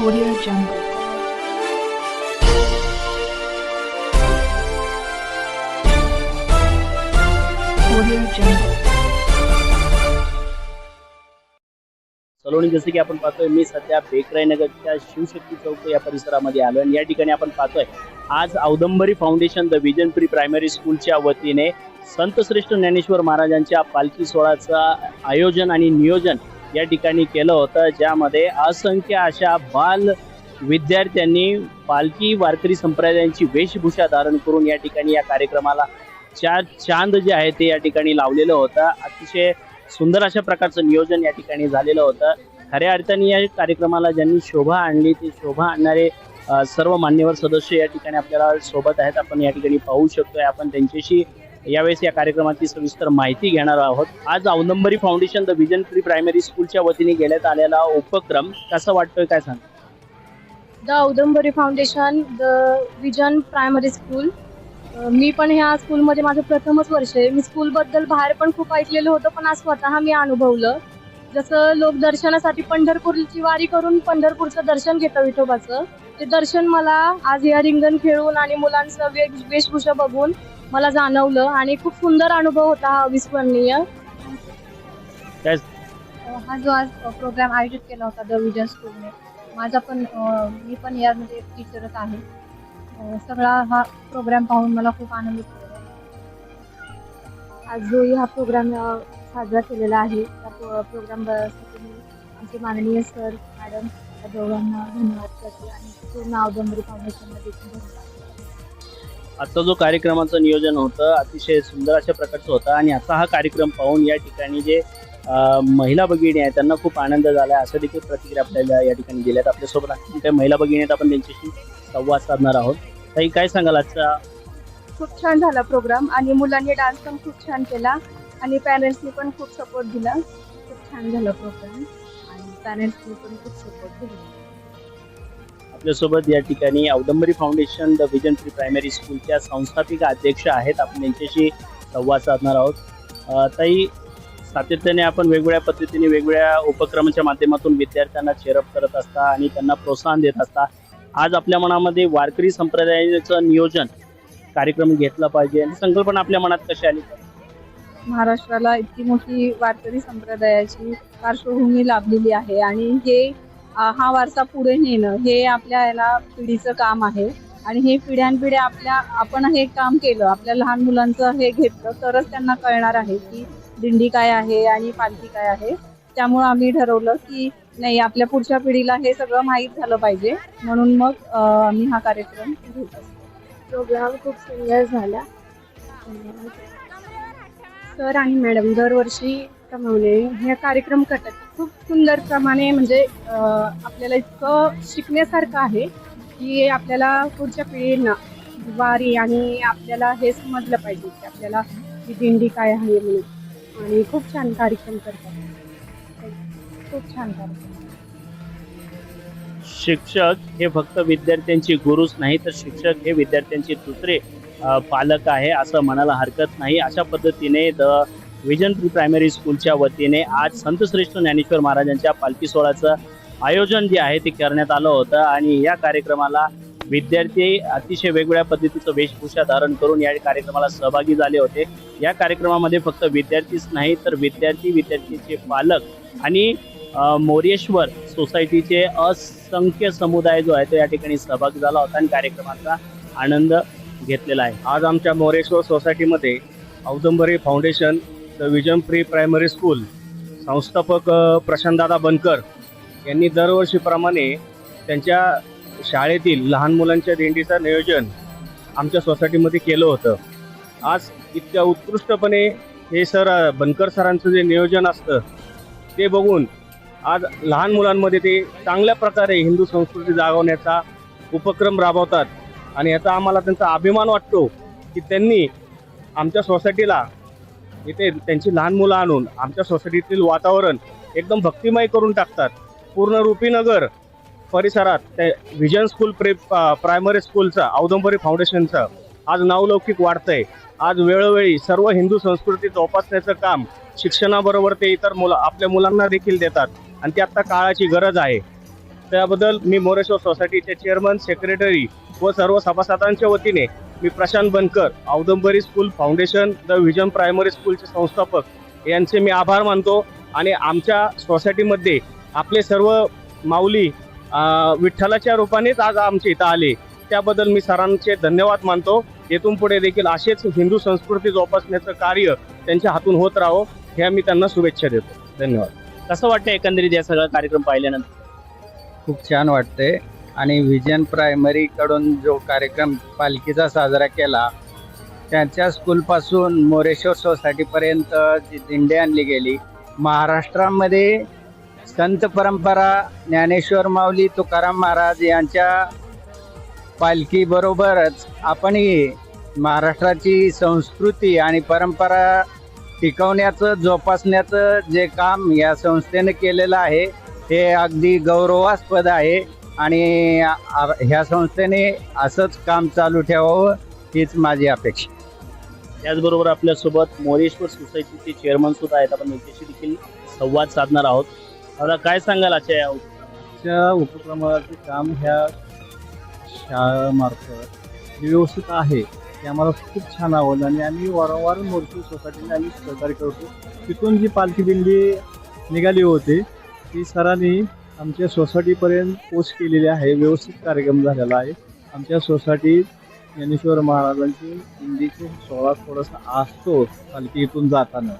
Audio Jungle. Audio Jungle. Saloni जसं की आपण पाहतोय मी सध्या बेकराई नगरच्या शिवशक्ती चौक या परिसरामध्ये आलो आणि या ठिकाणी आपण पाहतोय आज Audumbari foundation the vision pre primary स्कूलच्या वतीने संत श्रेष्ठ ज्ञानेश्वर महाराजांच्या पालखी सोहळ्याचं आयोजन आणि नियोजन या ठिकाणी केलं होतं ज्यामध्ये असंख्य अशा बाल विद्यार्थ्यांनी पालखी वारकरी संप्रदायांची वेशभूषा धारण करून या ठिकाणी या कार्यक्रमाला चार चांद जे आहे ते या ठिकाणी लावलेलं होतं. अतिशय सुंदर अशा प्रकारचं नियोजन या ठिकाणी झालेलं होतं. खऱ्या अर्थाने या कार्यक्रमाला ज्यांनी शोभा आणली ती शोभा आणणारे सर्व मान्यवर सदस्य या ठिकाणी आपल्याला सोबत आहेत. आपण या ठिकाणी पाहू शकतोय. आपण त्यांच्याशी यावेळेस या कार्यक्रमाची सविस्तर माहिती घेणार आहोत. आज Audumbari foundation the vision pre primary स्कूलच्या वतीने घेण्यात आलेला उपक्रम कसं वाटतोय काय सांग? The Audumbari foundation the vision primary school. मी पण ह्या स्कूलमध्ये माझं प्रथमच वर्ष आहे. मी स्कूलबद्दल बाहेर पण खूप ऐकलेलं होतं पण आज स्वतः मी अनुभवलं. जसं लोक दर्शनासाठी पंढरपूरची वारी करून पंढरपूरचं दर्शन घेतं विठोबाचं. ते दर्शन मला आज या रिंगण खेळून आणि मुलांचं वेश वेशभूषा बघून मला जाणवलं आणि खूप सुंदर अनुभव होता हा अविस्मरणीय. काय हा जो आज प्रोग्राम आयोजित केला होता द विजन स्कूलने माझा पण अ, मी पण यामध्ये एक टीचरच आहे. अ, सगळा हा प्रोग्राम पाहून मला खूप आनंदित झाला. आज जो हा प्रोग्राम साजरा केलेला आहे. त्या प्रोग्राम आमचे माननीय सर मॅडम या दोघांना धन्यवाद करते आणि पूर्ण औदंबरी फाउंडेशनमध्ये देखील धन्यवाद. आत्ता जो कार्यक्रमाचं नियोजन होतं अतिशय सुंदर अशा प्रकारचं होतं आणि आता हा कार्यक्रम पाहून या ठिकाणी जे महिला भगिनी आहेत त्यांना खूप आनंद झाला आहे. असं देखील प्रतिक्रिया आपल्याला या ठिकाणी दिल्यात. आपल्यासोबत आणखी काही महिला भगिनी आहेत आपण त्यांच्याशी संवाद साधणार आहोत. काही काय सांगाल आजचा? खूप छान झाला प्रोग्राम आणि मुलांनी डान्स पण खूप छान केला आणि पॅरेंट्सनी पण खूप सपोर्ट दिला. खूप छान झाला प्रोग्राम आणि पॅरेंट्सनी पण खूप सपोर्ट दिला. आपल्यासोबत या ठिकाणी Audumbari foundation the vision pre primary स्कूलच्या संस्थापिका अध्यक्ष आहेत. आपण यांच्याशी संवाद साधणार आहोत. ताई सातत्याने आपण वेगवेगळ्या पद्धतीने वेगवेगळ्या उपक्रमाच्या माध्यमातून विद्यार्थ्यांना चेअरअप करत असता आणि त्यांना प्रोत्साहन देत असता आज आपल्या मनामध्ये वारकरी संप्रदायाचं नियोजन कार्यक्रम घेतला पाहिजे आणि संकल्पना आपल्या मनात कशी आली? महाराष्ट्राला इतकी मोठी वारकरी संप्रदायाची पार्श्वभूमी लाभलेली आहे आणि हे हा वारसा पुढे नेणं हे आपल्या याला पिढीचं काम आहे. आणि हे पिढ्यानपिढ्या आपल्या आपण हे काम केलं आपल्या लहान मुलांचं हे घेतलं तरच त्यांना कळणार आहे की दिंडी काय आहे आणि पालखी काय आहे. त्यामुळं आम्ही ठरवलं की नाही आपल्या पुढच्या पिढीला हे सगळं माहीत झालं पाहिजे. म्हणून मग आम्ही हा कार्यक्रम घेत असतो. प्रोग्राम खूप सुंदर झाला. सर आणि मॅडम दरवर्षी प्रमाणे हे कार्यक्रम करतात खूप सुंदर प्रमाणे म्हणजे आपल्याला इतकं शिकण्यासारखं आहे की आपल्याला पुढच्या पिढींना वारी आणि आपल्याला हे समजलं पाहिजे की आपल्याला ही दिंडी काय आहे म्हणून. आणि खूप छान कार्यक्रम करतात. खूप छान कार्यक्रम. शिक्षक हे फक्त विद्यार्थ्यांचे गुरुच नाही तर शिक्षक हे विद्यार्थ्यांचे दुसरे पालक आहे असं म्हणायला हरकत नाही. अशा पद्धतीने द विजन प्री प्रायमरी स्कूलच्या वतीने आज संतश्रेष्ठ ज्ञानेश्वर महाराजांच्या पालखी सोहळ्याचं आयोजन जे आहे ते करण्यात आलं होतं आणि या कार्यक्रमाला विद्यार्थी अतिशय वेगवेगळ्या पद्धतीचं वेशभूषा धारण करून या कार्यक्रमाला सहभागी झाले होते. या कार्यक्रमामध्ये फक्त विद्यार्थीच नाही तर विद्यार्थी विद्यार्थीचे पालक आणि मोरेश्वर सोसायटीचे असंख्य समुदाय जो आहे तो या ठिकाणी सहभागी झाला होता आणि कार्यक्रमाचा आनंद घेतलेला आहे. आज आमच्या मोरेश्वर सोसायटीमध्ये Audumbari foundation the vision pre primary school संस्थापक प्रशांतदादा बनकर यांनी दरवर्षीप्रमाणे त्यांच्या शाळेतील लहान मुलांच्या दिंडीचं नियोजन आमच्या सोसायटीमध्ये केलं होतं. आज इतक्या उत्कृष्टपणे हे सर बनकर सरांचं जे नियोजन असतं ते बघून आज लहान मुलांमध्ये ते चांगल्या प्रकारे हिंदू संस्कृती जागवण्याचा उपक्रम राबवतात. आणि याचा आम्हाला त्यांचा अभिमान वाटतो की त्यांनी आमच्या सोसायटीला इथे त्यांची लहान मुलं आणून आमच्या सोसायटीतील वातावरण एकदम भक्तिमय करून टाकतात. पूर्ण रुपीनगर परिसरात ते व्हिजन स्कूल प्रे प्रायमरी स्कूलचं औदंबरी फाउंडेशनचं आज नावलौकिक वाढतंय. आज वेळोवेळी सर्व हिंदू संस्कृती जोपासण्याचं काम शिक्षणाबरोबर ते इतर मुलं आपल्या मुलांना देखील देतात आणि ती आत्ता काळाची गरज आहे. त्याबद्दल मी मोरेश्वर सोसायटीचे चेअरमन सेक्रेटरी व सर्व सभासदांच्या वतीने मी Prashant Bankar Audambari school foundation the vision primary स्कूलचे संस्थापक. यांचे मी आभार मानतो आणि आमच्या सोसायटीमध्ये आपले सर्व माऊली विठ्ठलाच्या रूपानेच आज आमच्या इथं आले. त्याबद्दल मी सरांचे धन्यवाद मानतो. येथून पुढे देखील असेच हिंदू संस्कृती जोपासण्याचं कार्य त्यांच्या हातून होत राहो ह्या मी त्यांना शुभेच्छा देतो. धन्यवाद. कसं वाटतं एकंदरीत या सगळा कार्यक्रम पाहिल्यानंतर? खूप छान वाटते आणि व्हिजन प्रायमरीकडून जो कार्यक्रम पालखीचा साजरा केला त्यांच्या स्कूलपासून मोरेश्वर सोसायटीपर्यंत जी दिंडी आणली गेली. महाराष्ट्रामध्ये संत परंपरा ज्ञानेश्वर माऊली तुकाराम महाराज यांच्या पालखीबरोबरच आपणही महाराष्ट्राची संस्कृती आणि परंपरा टिकवण्याचं जोपासण्याचं जे काम या संस्थेने केलेलं आहे हे अगदी गौरवास्पद आहे. आणि ह्या संस्थेने असंच काम चालू ठेवावं हीच माझी अपेक्षा. त्याचबरोबर आपल्यासोबत मोरेश्वर सोसायटीचे चेअरमन सुद्धा आहेत. आपण त्यांच्याशी देखील संवाद साधणार आहोत. दादा काय सांगाल आजच्या या च्या उपक्रमाचे काम ह्या शाळेमार्फत जे व्यवस्थित आहे. ते आम्हाला खूप छान आवडलं आणि आम्ही वारंवार मोर्शी सोसायटीने आम्ही सहकार्य करतो. तिथून जी पालखी दिंडी निघाली होती ती सरांनी आमच्या सोसायटीपर्यंत पोच केलेली आहे व्यवस्थित कार्यक्रम झालेला आहे. आमच्या सोसायटीत ज्ञानेश्वर महाराजांची दिंडीचे सोहळा थोडासा असतो पालखी इथून जाताना.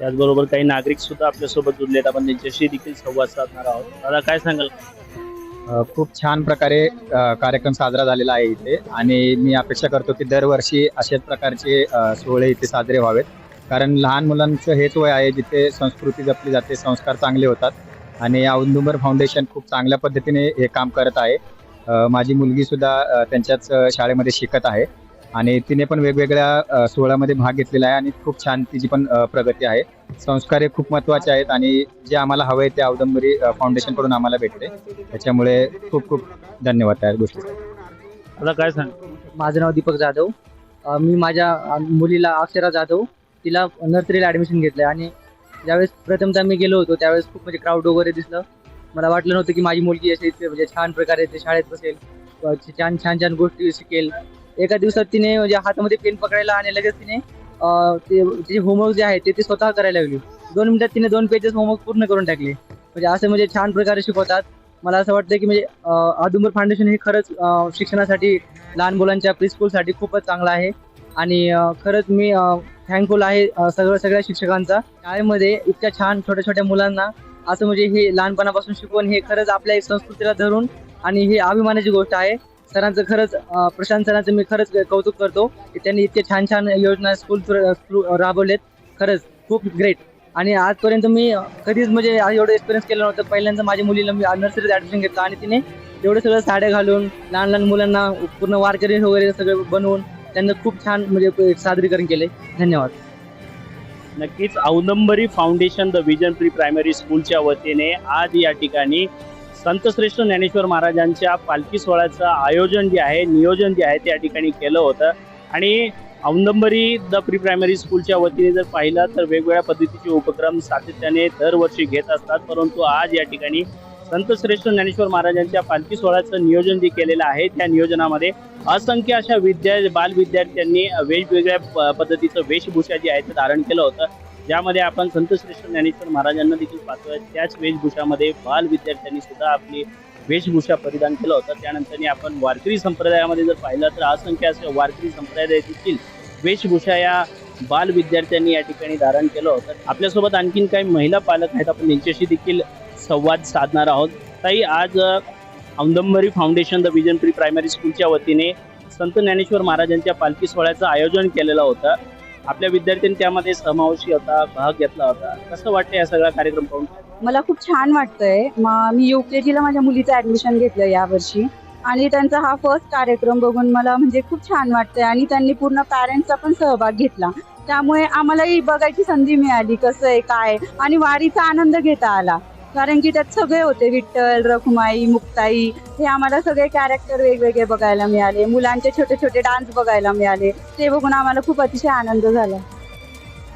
त्याचबरोबर काही नागरिक सुद्धा आपल्यासोबत जुळलेत आपण त्यांच्याशी देखील संवाद साधणार आहोत. दादा काय सांगाल? खूप छान प्रकारे कार्यक्रम साजरा झालेला आहे इथे. आणि मी अपेक्षा करतो की दरवर्षी अशाच प्रकारचे सोहळे इथे साजरे व्हावेत. कारण लहान मुलांचं हेच वय आहे जिथे संस्कृती जपली जाते संस्कार चांगले होतात. आणि औदुंबर फाउंडेशन खूप चांगल्या पद्धतीने हे काम करत आहे. माझी मुलगी सुद्धा अ, त्यांच्याच शाळेमध्ये शिकत आहे. आणि तिने पण वेगवेगळ्या सोहळ्यामध्ये भाग घेतलेला आहे आणि खूप छान तिची पण प्रगती आहे. संस्कार हे खूप महत्त्वाचे आहेत आणि जे आम्हाला हवे ते औदंबरी फाउंडेशनकडून आम्हाला भेटले त्याच्यामुळे खूप खूप धन्यवाद त्या गोष्टीसाठी दादा काय सांग? माझं नाव दीपक जाधव. मी माझ्या मुलीला अक्षरा जाधव. तिला नर्सरीला ॲडमिशन घेतलं आणि ज्यावेळेस प्रथमतः मी गेलो होतो त्यावेळेस खूप म्हणजे क्राऊड वगैरे दिसलं. मला वाटलं नव्हतं की माझी मुलगी अशी म्हणजे छान प्रकारे ते शाळेत बसेल छान छान छान गोष्टी शिकेल. एका दिवसात तिने म्हणजे हातामध्ये पेन पकडायला आणि लगेच तिने ते तिचे होमवर्क जे आहे ते ती स्वतः करायला लागली. दोन मिनिटात तिने दोन पेजेस होमवर्क पूर्ण करून टाकले. म्हणजे असं म्हणजे छान प्रकारे शिकवतात. मला असं वाटतं की म्हणजे आदुंबर फाउंडेशन हे खरंच शिक्षणासाठी लहान मुलांच्या प्री स्कूलसाठी खूपच चांगलं आहे. आणि खरंच मी थँकफुल आहे सगळं सगळ्या शिक्षकांचा. शाळेमध्ये इतक्या छान छोट्या छोट्या मुलांना असं म्हणजे हे लहानपणापासून शिकवून हे खरंच आपल्या संस्कृतीला धरून आणि हे अभिमानाची गोष्ट आहे. सरांचं खरंच प्रशांत सरांचं मी खरंच कौतुक करतो की त्यांनी इतके छान छान योजना स्कूल राबवलेत. खरंच खूप ग्रेट आणि आजपर्यंत मी कधीच म्हणजे एवढं एक्सपिरियन्स केलं नव्हतं. पहिल्यांदा माझ्या मुलीला मी नर्सरीत ॲडमिशन घेतलं आणि तिने एवढं सगळं साड्या घालून लहान लहान मुलांना पूर्ण वारकरी वगैरे सगळं बनवून त्यांना खूप छान म्हणजे सादरीकरण केले धन्यवाद. नक्कीच Audambari foundation the vision pre primary स्कूलच्या वतीने आज या ठिकाणी संतश्रेष्ठ ज्ञानेश्वर महाराजांच्या पालखी सोहळ्याचं आयोजन जे आहे नियोजन जे आहे ते या ठिकाणी केलं होतं. आणि औदंबरी द प्री प्रायमरी स्कूलच्या वतीने जर पाहिलं तर वेगवेगळ्या पद्धतीचे उपक्रम सातत्याने दरवर्षी घेत असतात परंतु आज या ठिकाणी संतश्रेष्ठ ज्ञानेश्वर महाराजांच्या पालखी सोहळ्याचं नियोजन जे केलेलं आहे त्या नियोजनामध्ये असंख्य अशा विद्या बाल विद्यार्थ्यांनी वेगवेगळ्या प- पद्धतीचं वेशभूषा जी आहे ते धारण केलं होतं. ज्यामध्ये आपण संतश्रेष्ठ ज्ञानेश्वर महाराजांना देखील पाहतोय. त्याच वेशभूषामध्ये बाल विद्यार्थ्यांनी सुद्धा आपली वेशभूषा परिधान केलं होतं. त्यानंतर आपण वारकरी संप्रदायामध्ये जर पाहिलं तर असंख्य असे वारकरी संप्रदाय देखील वेशभूषा या बाल विद्यार्थ्यांनी या ठिकाणी धारण केलं होतं. आपल्यासोबत आणखीन काही महिला पालक आहेत. आपण त्यांच्याशी देखील संवाद साधणार आहोत. ताई आज Aundambari Audambari foundation the vision pre primary स्कूलच्या वतीने संत ज्ञानेश्वर महाराजांच्या पालखी सोहळ्याचं आयोजन केलेलं होतं. आपल्या विद्यार्थ्यांनी त्यामध्ये समावेशी होता भाग घेतला होता. कसं वाटतं या सगळा कार्यक्रम पाहून? मला खूप छान वाटतंय. मी युकेजीला माझ्या मुलीचं ऍडमिशन घेतलं यावर्षी. आणि त्यांचा हा फर्स्ट कार्यक्रम बघून मला म्हणजे खूप छान वाटतंय. आणि त्यांनी पूर्ण पॅरेंट्सचा पण सहभाग घेतला. त्यामुळे आम्हालाही बघायची संधी मिळाली कसं आहे काय आणि वारीचा आनंद घेता आला. कारण की त्यात सगळे होते विठ्ठल रखुमाई मुक्ताई. हे आम्हाला सगळे कॅरेक्टर वेगवेगळे बघायला मिळाले. मुलांचे छोटे छोटे डान्स बघायला मिळाले. ते बघून आम्हाला खूप अतिशय आनंद झाला.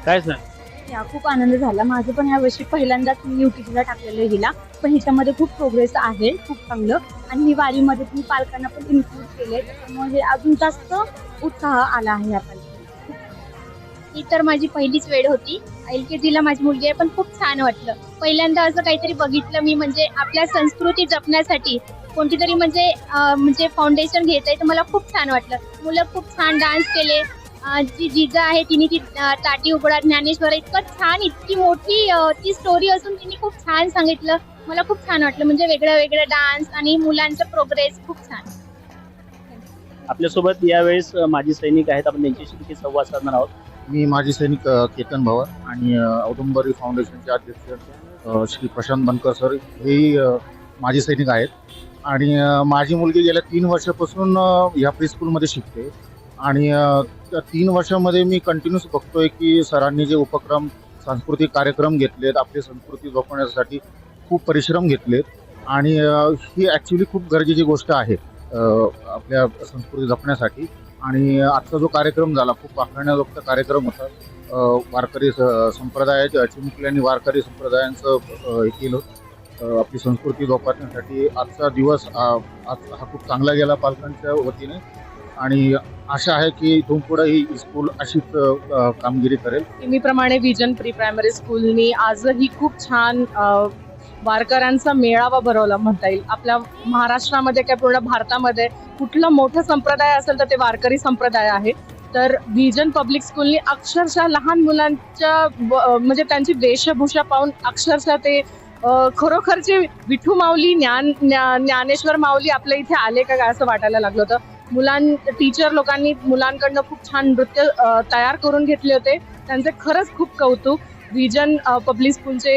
काय अच्छा खूप आनंद झाला. माझं पण ह्या वर्षी पहिल्यांदाच मी युटीजीला टाकलेलं हिला. पण ह्याच्यामध्ये खूप प्रोग्रेस आहे खूप चांगलं. आणि ही वारीमध्ये तुम्ही पालकांना पण इन्क्लूड केले त्याच्यामुळे अजून जास्त उत्साह आला आहे या पालकांना ही तर माझी पहिलीच वेळ होती. एल के जीला माझी मुलगी आहे पण खूप छान वाटलं. पहिल्यांदा असं काहीतरी बघितलं मी म्हणजे आपल्या संस्कृती जपण्यासाठी कोणती तरी म्हणजे म्हणजे फाउंडेशन घेत आहे तर मला खूप छान वाटलं. मुलं खूप छान डान्स केले. जी जिजा आहे तिने ती ताटी टाटी उघडा ज्ञानेश्वर इतकं छान इतकी मोठी ती स्टोरी असून तिने खूप छान सांगितलं. मला खूप छान वाटलं म्हणजे वेगळं वेगळं डान्स आणि मुलांचा प्रोग्रेस खूप छान. आपल्यासोबत यावेळेस माझी माजी सैनिक आहेत. आपण त्यांच्याशी संवाद साधणार आहोत. मी माजी सैनिक केतन भवर आणि औदुंबरी फाउंडेशनचे अध्यक्ष श्री प्रशांत बनकर सर हेही माजी सैनिक आहेत. आणि माझी मुलगी गेल्या तीन वर्षापासून ह्या प्री स्कूलमध्ये शिकते. आणि त्या तीन वर्षामध्ये मी कंटिन्यूस बघतोय की सरांनी जे उपक्रम सांस्कृतिक कार्यक्रम घेतलेत आपली संस्कृती जपण्यासाठी खूप परिश्रम घेतलेत. आणि ही ॲक्च्युली खूप गरजेची गोष्ट आहे आपल्या संस्कृती जपण्यासाठी. आणि आजचा जो कार्यक्रम झाला खूप आखण्याजोगता कार्यक्रम होता. वारकरी स- संप्रदायाच्या चिमुकले आणि वारकरी संप्रदायांचं हे केलं आपली संस्कृती जोपासण्यासाठी आजचा दिवस आज हा खूप चांगला गेला पालकांच्या वतीने. आणि आशा आहे की इथून पुढे ही स्कूल अशीच कामगिरी करेल. नेहमीप्रमाणे विजन प्री प्रायमरी स्कूलनी आजही खूप छान वारकऱ्यांचा मेळावा भरवला म्हणता येईल. आपल्या महाराष्ट्रामध्ये काय पूर्ण भारतामध्ये कुठलं मोठं संप्रदाय असेल तर ते वारकरी संप्रदाय आहे. तर विजन पब्लिक स्कूलनी अक्षरशः लहान मुलांच्या ब- म्हणजे त्यांची वेशभूषा पाहून अक्षरशः ते खरोखरचे विठू माऊली ज्ञान ज्ञानेश्वर माऊली आपल्या इथे आले का काय असं वाटायला लागलं होतं. मुलां टीचर लोकांनी मुलांकडनं खूप छान नृत्य तयार करून घेतले होते. त्यांचे खरंच खूप कौतुक. विजन पब्लिक स्कूलचे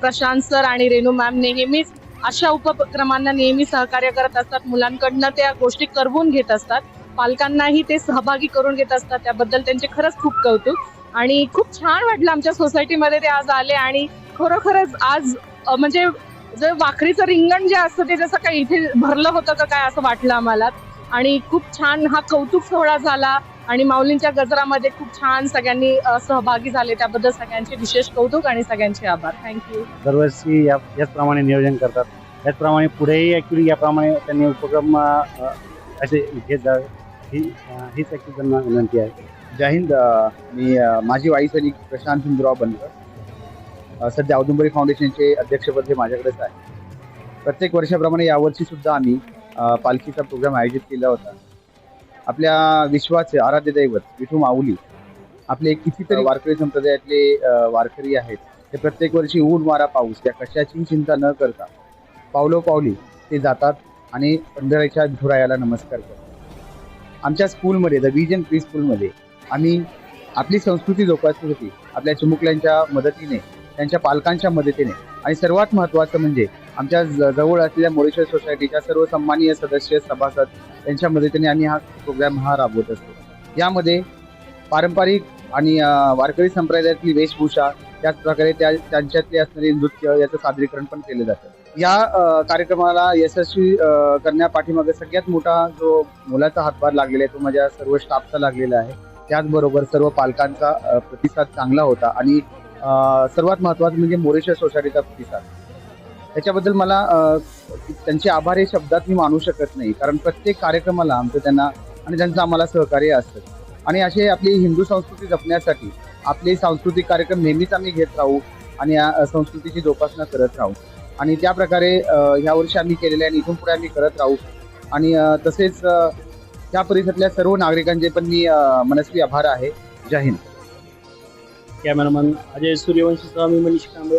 प्रशांत सर आणि रेणू मॅम नेहमीच अशा उपक्रमांना नेहमी सहकार्य करत असतात. मुलांकडनं त्या गोष्टी करवून घेत असतात. पालकांनाही ते सहभागी करून घेत असतात. त्याबद्दल त्यांचे खरंच खूप कौतुक. आणि खूप छान वाटलं आमच्या सोसायटीमध्ये ते आज आले आणि खरोखरच आज म्हणजे जे वाखरीचं रिंगण जे असतं ते जसं काही इथे भरलं होतं का काय असं वाटलं आम्हाला. आणि खूप छान हा कौतुक सोहळा झाला. आणि माऊलींच्या गजरामध्ये खूप छान सगळ्यांनी सहभागी झाले. त्याबद्दल सगळ्यांचे विशेष कौतुक आणि सगळ्यांचे आभार. थँक्यू दरवर्षी या याचप्रमाणे नियोजन करतात. त्याचप्रमाणे पुढेही ॲक्च्युली याप्रमाणे त्यांनी उपक्रम असे घेत जावे ही हीच ॲक्च्युली त्यांना विनंती आहे. जय हिंद. मी अ, माजी वाई सैनिक प्रशांत हिंदुराव बनकर सध्या औदुंबरी फाउंडेशनचे अध्यक्षपद हे माझ्याकडेच आहे. प्रत्येक वर्षाप्रमाणे यावर्षी सुद्धा आम्ही पालखीचा प्रोग्राम आयोजित केला होता. आपल्या विश्वाचे आराध्य दैवत विठू माऊली आपले कितीतरी वारकरी संप्रदायातले वारकरी आहेत. ते प्रत्येक वर्षी ऊन वारा पाऊस या कशाचीही चिंता न करता पावलो पावली ते जातात आणि पंढराच्या विठुरायाला नमस्कार करतात. आमच्या स्कूलमध्ये द विजन प्री स्कूलमध्ये आम्ही आपली संस्कृती जोपासली होती. आपल्या चिमुकल्यांच्या मदतीने त्यांच्या पालकांच्या मदतीने. आणि सर्वात महत्त्वाचं म्हणजे आमच्या ज- जवळ असलेल्या मोरेश्वर सोसायटीच्या सर्व सन्माननीय सदस्य सभासद यांच्या मदतीने आम्ही हा प्रोग्राम हा राबवत असतो. यामध्ये पारंपरिक आणि वारकरी संप्रदायातली वेशभूषा त्याचप्रकारे त्या त्यांच्यातले असणारे नृत्य याचं सादरीकरण पण केलं जातं. या कार्यक्रमाला यशस्वी करण्यापाठीमागे सगळ्यात मोठा जो मुलाचा हातभार लागलेला आहे तो माझ्या सर्व स्टाफचा लागलेला आहे. त्याचबरोबर सर्व पालकांचा प्रतिसाद चांगला होता आणि सर्वात महत्त्वाचं म्हणजे मोरेश्वर सोसायटीचा प्रतिसाद. त्याच्याबद्दल मला त्यांचे आभार हे शब्दात मी मानू शकत नाही. कारण प्रत्येक कार्यक्रमाला आमचं त्यांना आणि त्यांचं आम्हाला सहकार्य असतं. आणि असे आपली हिंदू संस्कृती जपण्यासाठी आपले सांस्कृतिक कार्यक्रम नेहमीच आम्ही घेत राहू आणि या संस्कृतीची जोपासना करत राहू. आणि त्या प्रकारे ह्या वर्षी आम्ही केलेले आणि इथून पुढे आम्ही करत राहू. आणि तसेच त्या परिसरातल्या सर्व नागरिकांचे पण मी मनस्वी आभार आहे. जय हिंद. कॅमेरामन अजय सूर्यवंशी स्वामी मनीष कांबळे.